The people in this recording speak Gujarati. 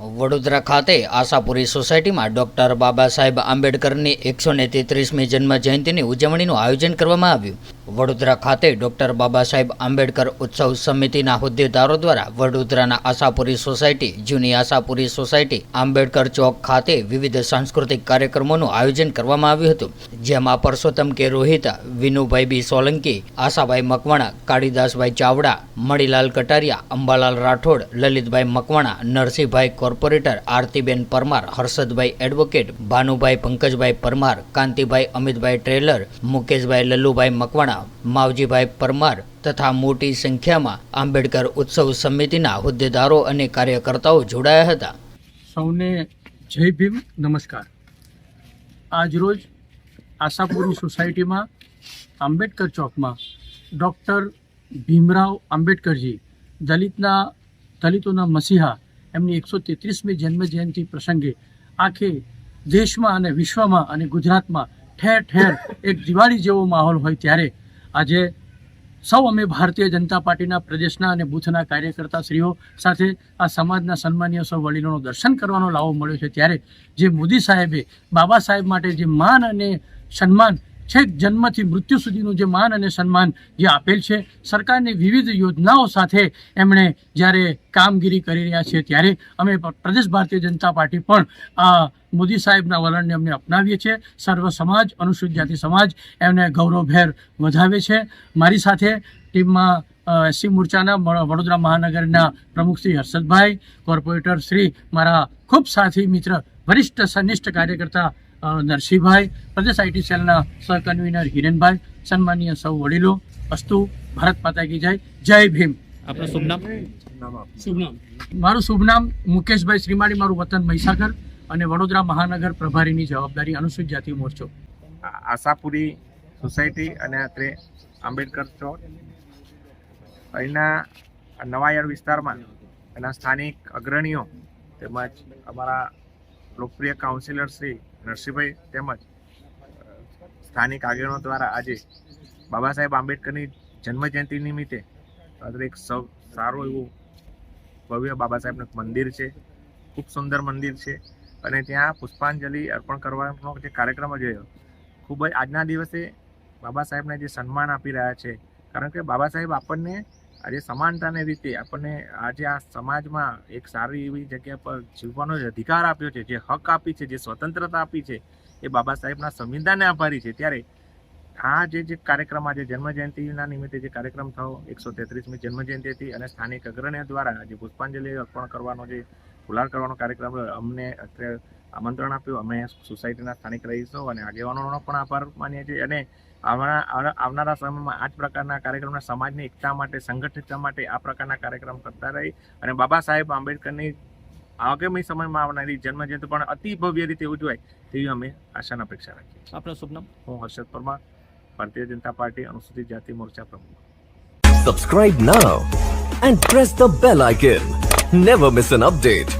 વડોદરા ખાતે આશાપુરી સોસાયટીમાં ડોક્ટર બાબા સાહેબ આંબેડકરની એકસો ને તેત્રીસમી જન્મ જયંતિની ઉજવણીનું આયોજન કરવામાં આવ્યું. વડોદરા ખાતે ડોક્ટર બાબા સાહેબ આંબેડકર ઉત્સવ સમિતિના હોદ્દેદારો દ્વારા વડોદરાના આશાપુરી સોસાયટી, જૂની આશાપુરી સોસાયટી, આંબેડકર ચોક ખાતે વિવિધ સાંસ્કૃતિક કાર્યક્રમોનું આયોજન કરવામાં આવ્યું હતું. જેમાં Parsottam K Rohita, Vinubhai B Solanki, Ashabhai Makwana, Kalidasbhai Chavda, Manilal Kataria, Ambalal Rathod, Lalitbhai Makwana, Narsinhbhai corporator, Artiben Parmar, Harshadbhai advocate, Bhanubhai Pankajbhai Parmar, Kantibhai Amitbhai trailer, Mukeshbhai Lallubhai Makwana Mavjibhai Parmar તથા મોટી સંખ્યામાં આંબેડકર ઉત્સવ સમિતિના હોદ્દેદારો અને કાર્યકર્તાઓ જોડાયા હતા. સૌને જય ભીમ, નમસ્કાર. આજરોજ આશાપુરી સોસાયટીમાં આંબેડકર ચોકમાં ડૉક્ટર ભીમરાવ આંબેડકરજી, દલિતના દલિતોના મસીહા, એમની એકસો તેત્રીસમી જન્મજયંતિ પ્રસંગે આખે દેશમાં અને વિશ્વમાં અને ગુજરાતમાં ઠેર ઠેર એક દિવાળી જેવો માહોલ હોય ત્યારે આજે સૌ અમે ભારતીય જનતા પાર્ટીના પ્રદેશના અને બૂથના કાર્યકર્તા શ્રીઓ સાથે આ સમાજના સન્માનીય સૌ વડીલોનું દર્શન કરવાનો લાવો મળ્યો છે. ત્યારે જે મોદી સાહેબે બાબા સાહેબ માટે જે માન અને સન્માન છેક જન્મથી મૃત્યુ સુધીનું જે માન અને સન્માન જે આપેલ છે, સરકારની વિવિધ યોજનાઓ સાથે એમણે જ્યારે કામગીરી કરી રહ્યા છે ત્યારે અમે પ્રદેશ ભારતીય જનતા પાર્ટી પણ આ મોદી સાહેબના વલણને અમને અપનાવીએ છીએ. સર્વ સમાજ, અનુસૂચિત જાતિ સમાજ એમને ગૌરવભેર વધાવે છે. મારી સાથે ટીમમાં એસસી મોરચાના વડોદરા મહાનગરના પ્રમુખ શ્રી હર્ષદભાઈ, કોર્પોરેટર શ્રી મારા ખૂબ સાથી મિત્ર, વરિષ્ઠ, સનિષ્ઠ કાર્યકર્તા નરસિંહભાઈ પ્રદેશ આઈટી સેલના સહકન્વીનર હિરેનભાઈ સન્માનીય સૌ વડીલો અસ્તુ ભારત માતા કી જય જય ભીમ. આપનું શુભ નામ? મારું શુભ નામ મુકેશભાઈ શ્રીમાળી મારું વતન મહીસાગર અને વડોદરા મહાનગર પ્રભારીની જવાબદારી અનુસૂચિત જાતિ મોરચો. આશાપુરી સોસાયટી અને અત્રે આંબેડકર ચોક. અહીંના આ વિસ્તારમાં એના સ્થાનિક અગ્રણીઓ તેમજ અમારા લોકપ્રિય કાઉન્સિલર શ્રી નરસિંહભાઈ તેમજ સ્થાનિક આગેવાનો દ્વારા આજે બાબા સાહેબ આંબેડકરની જન્મજયંતિ નિમિત્તે એક સૌ, સારું એવું ભવ્ય બાબા સાહેબનું મંદિર છે. ખૂબ સુંદર મંદિર છે અને ત્યાં પુષ્પાંજલિ અર્પણ કરવાનો જે કાર્યક્રમ જોયો ખૂબ જ આજના દિવસે બાબા સાહેબને જે સન્માન આપી રહ્યા છે. કારણ કે બાબા સાહેબ આપણને આજે સમાનતાને રીતે આપણને આજે આ સમાજમાં એક સારી એવી જગ્યા પર જીવવાનો જે અધિકાર આપ્યો છે, જે હક આપી છે, જે સ્વતંત્રતા આપી છે, એ બાબા સાહેબના સંવિધાનને આભારી છે. ત્યારે આ જે જે કાર્યક્રમ આજે જન્મજયંતિના નિમિત્તે જે કાર્યક્રમ થયો, એકસો તેત્રીસમી જન્મજયંતિ હતી અને સ્થાનિક અગ્રણીઓ દ્વારા જે પુષ્પાંજલિ અર્પણ કરવાનો જે ફુલાર કરવાનો કાર્યક્રમ અમને અત્યારે આમંત્રણ આપ્યું. અમે સોસાયટીના સ્થાનિક રહીશો અને આગેવાનોનો પણ આભાર માનીએ છીએ. અને આવનારા આવના- આવનારા સમયમાં આ જ પ્રકારના કાર્યક્રમના સમાજની એકતા માટે સંગઠિતતા માટે આ પ્રકારના કાર્યક્રમ કરતા રહી. અને બાબા સાહેબ આંબેડકરની આગામી સમયમાં આવનારી જન્મજયંતિ પણ અતિ ભવ્ય રીતે ઉજવાય તેવી અમે આશાના અપેક્ષા રાખીએ આપણા આપનું શુભ નામ? હું હર્ષદ પરમાર ભારતીય જનતા પાર્ટી અનુસૂચિત જાતિ મોરચા પ્રમુખ. Subscribe now and press the bell icon never miss an update.